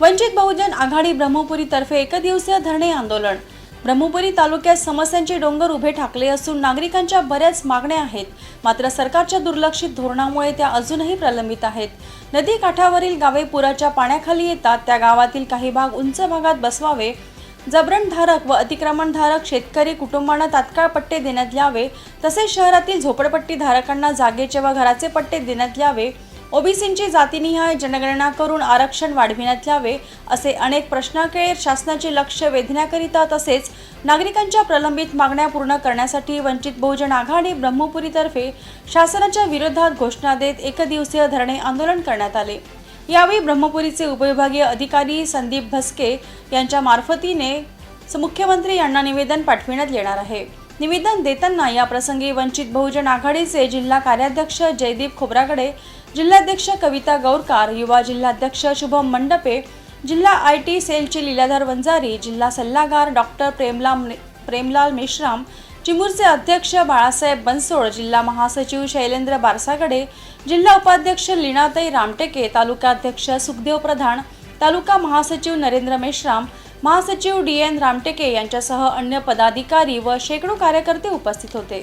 वंचित बहुजन आघाडी ब्रह्मपुरी तर्फे एकदिवसीय धरणे आंदोलन. ब्रह्मपुरी तालुक्यात समस्यांचे डोंगर उभे ठाकले असून नागरिकांच्या बऱ्याच मागण्या आहेत. मात्र सरकारच्या दुर्लक्षित धोरणामुळे त्या अजूनही प्रलंबित आहेत. नदी काठावरील गावे पुराच्या पाण्याखाली येतात. त्या गावातील काही भाग उंच भागात बसवावे. जबरणधारक व अतिक्रमणधारक शेतकरी कुटुंबांना तात्काळ पट्टे देण्यात यावे. तसेच शहरातील झोपडपट्टी धारकांना जागेचे व घराचे पट्टे देण्यात यावे. ओबीसींची जातीनिहाय जनगणना करून आरक्षण वाढविण्यात यावे असे अनेक प्रश्नाकडे शासनाचे लक्ष वेधण्याकरिता तसेच नागरिकांच्या प्रलंबित मागण्या पूर्ण करण्यासाठी वंचित बहुजन आघाडी ब्रह्मपुरीतर्फे शासनाच्या विरोधात घोषणा देत एकदिवसीय धरणे आंदोलन करण्यात आले. यावेळी ब्रह्मपुरीचे उपविभागीय अधिकारी संदीप भस्के यांच्या मार्फतीने मुख्यमंत्री यांना निवेदन पाठविण्यात येणार आहे. निवेदन देताना या प्रसंगी वंचित बहुजन आघाडीचे जिल्हा कार्याध्यक्ष जयदीप खोबराकडे जिल्हाध्यक्ष कविता गौरकार युवा जिल्हाध्यक्ष शुभम मंडपे जिल्हा आय टी सेलचे लीलाधर वंजारी जिल्हा सल्लागार डॉक्टर प्रेमलाल प्रेमलाल मेश्राम चिमूरचे अध्यक्ष बाळासाहेब बनसोड जिल्हा महासचिव शैलेंद्र बारसागडे जिल्हा उपाध्यक्ष लीनाताई रामटेके तालुकाध्यक्ष सुखदेव प्रधान तालुका महासचिव नरेंद्र मेश्राम महासचिव डी एन रामटेके यांच्यासह अन्य पदाधिकारी व शेकडो कार्यकर्ते उपस्थित होते.